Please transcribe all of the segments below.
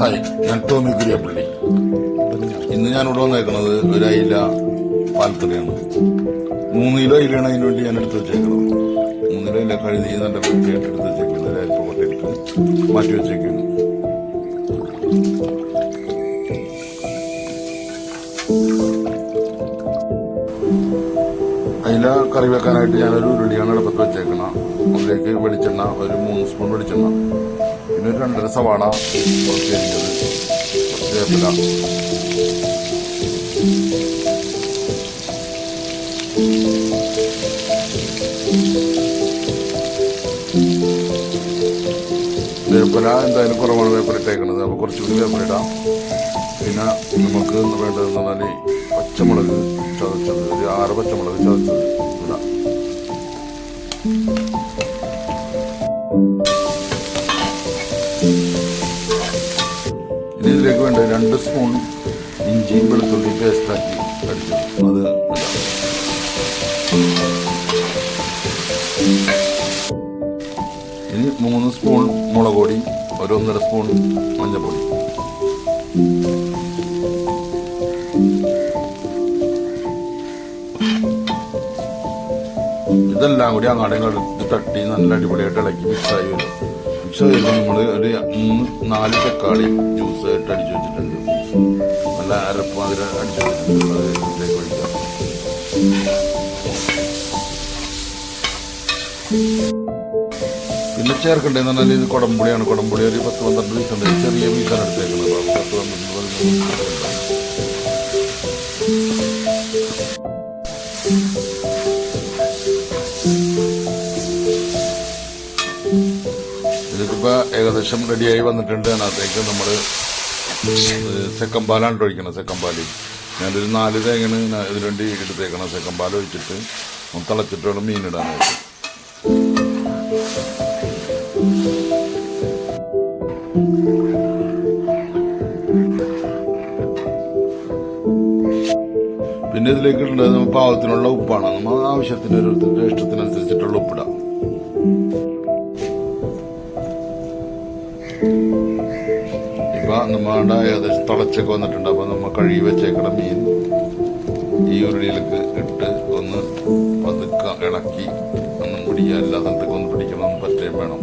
Hi ഞാൻ ടോമി കുര്യപ്പള്ളി. ഇന്ന് ഞാൻ ഇവിടെ വന്നേക്കുന്നത് ഒരു അയില പാൽക്കറിയാണ്. മൂന്ന് കിലോ അയിലാണ് അതിന് വേണ്ടി ഞാൻ എടുത്ത് വെച്ചേക്കുന്നത് മൂന്ന് കിലോ അല്ല കഴുതി നല്ല വൃത്തിയായിട്ട് എടുത്ത് വെച്ചേക്കുന്നത് അല്പം കൊണ്ടിട്ട് മാറ്റി വെച്ചേക്കുന്നു അയില കറി വെക്കാനായിട്ട് ഞാനൊരു ഉരുളിയാണ് അടുപ്പത്ത് വെച്ചേക്കണം അതിലേക്ക് വെളിച്ചെണ്ണ ഒരു മൂന്ന് സ്പൂൺ വെളിച്ചെണ്ണ. പിന്നെ ഒരു രണ്ടര സവാള കുറച്ച് കുറച്ച് വേപ്പില. വേപ്പില എന്തായാലും കുറവാണ് വേപ്പില ഇട്ടേക്കുന്നത് അപ്പോൾ കുറച്ചുകൂടി വേപ്പില ഇടാം. പിന്നെ നമുക്ക് വേണ്ടതെന്ന് പറഞ്ഞാൽ പച്ചമുളക് ചതച്ചത്. ഒരു ആറ് പച്ചമുളക് ചതച്ചത്. ഇതിലേക്ക് വേണ്ട രണ്ട് സ്പൂൺ ഇഞ്ചിയും വെളുത്തുള്ളി പേസ്റ്റാക്കി അടിച്ചത് ഇനി മൂന്ന് സ്പൂൺ മുളക് പൊടി ഒരൊന്നര ഒന്നര സ്പൂൺ മഞ്ഞൾപ്പൊടി. ഇതെല്ലാം കൂടി അങ്ങാടും ഇങ്ങോട്ട് തട്ടി നല്ല അടിപൊളിയായിട്ട് ഇളക്കി മിക്സായി വരും. മിക്സ് ചെയ്യുമ്പോൾ നമ്മൾ ഒരു മൂന്ന് നാല് തക്കാളി ജ്യൂസ് ആയിട്ട് അടിച്ചു വെച്ചിട്ടുണ്ട്. നല്ല അരപ്പ് അതിൽ അടിച്ചു വെച്ചിട്ടുണ്ട്. അത് ഇതിലേക്ക് ഒഴിക്കാം. പിന്നെ പറഞ്ഞാൽ ഇത് കുടംപുളിയാണ്. കുടംപുളി ഒരു പത്ത് പന്ത്രണ്ട് പീസുണ്ട് ചെറിയ പീസാണ് എടുത്തേക്കുന്നത്. പത്ത് പന്ത്രണ്ട് പതിമൂന്ന് ഇതിപ്പോ ഏകദേശം റെഡിയായി വന്നിട്ടുണ്ട്. അതിനകത്തേക്ക് നമ്മൾ സെക്കമ്പാലാണ് ഒഴിക്കണം സെക്കമ്പാൽ ഞാനൊരു നാല് തേങ്ങയാണ് ഞാൻ ഇത് രണ്ട് എടുത്തേക്കണം സെക്കമ്പാൽ ഒഴിച്ചിട്ട് ഒന്ന് തിളച്ചിട്ട് വേണം മീനിടാനായിട്ട് പിന്നെ ഇതിലേക്ക് ഇടേണ്ടത് പാവത്തിനുള്ള ഉപ്പാണ്. നമ്മൾ ആവശ്യത്തിന് ഓരോരുത്തരുടെ ഇഷ്ടത്തിനനുസരിച്ചിട്ടുള്ള ഉപ്പിടാം. ഇപ്പൊ നമ്മുടെ ഏകദേശം തിളച്ചൊക്കെ വന്നിട്ടുണ്ട്. അപ്പൊ നമ്മൾ കഴുകി വെച്ചേക്കണം മീൻ ഈ ഉരുളിയിലേക്ക് ഇട്ട് ഒന്ന് പതുക്ക ഇളക്കി ഒന്നും പിടിക്കുക എല്ലാ സ്ഥലത്തേക്ക് ഒന്ന് പിടിക്കണം പറ്റുകയും വേണം.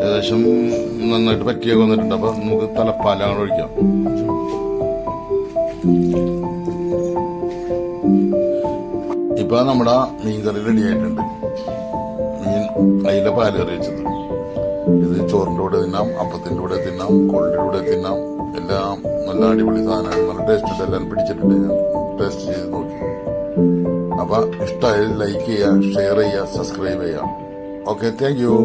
ഏകദേശം നന്നായിട്ട് പറ്റിയൊക്കെ വന്നിട്ടുണ്ട്. അപ്പൊ നമുക്ക് തലപ്പാലാണ് ഒഴിക്കാം. ഇപ്പൊ നമ്മുടെ മീൻകറി റെഡി ആയിട്ടുണ്ട്. മീൻ അതിലെ പാൽ കറി വെച്ചത് ഇത് ചോറിന്റെ കൂടെ തിന്നാം അപ്പത്തിന്റെ കൂടെ തിന്നാം കൊള്ളിന്റെ കൂടെ തിന്നാം. എല്ലാം നല്ല അടിപൊളി സാധനമാണ് നല്ല ടേസ്റ്റ് ഉണ്ട്. എല്ലാം പിടിച്ചിട്ടുണ്ട്. ഞാൻ ടേസ്റ്റ് ചെയ്ത് നോക്കി. അപ്പൊ ഇഷ്ടമായി ലൈക്ക് ചെയ്യുക ഷെയർ ചെയ്യുക സബ്സ്ക്രൈബ് ചെയ്യുക. Okay thank you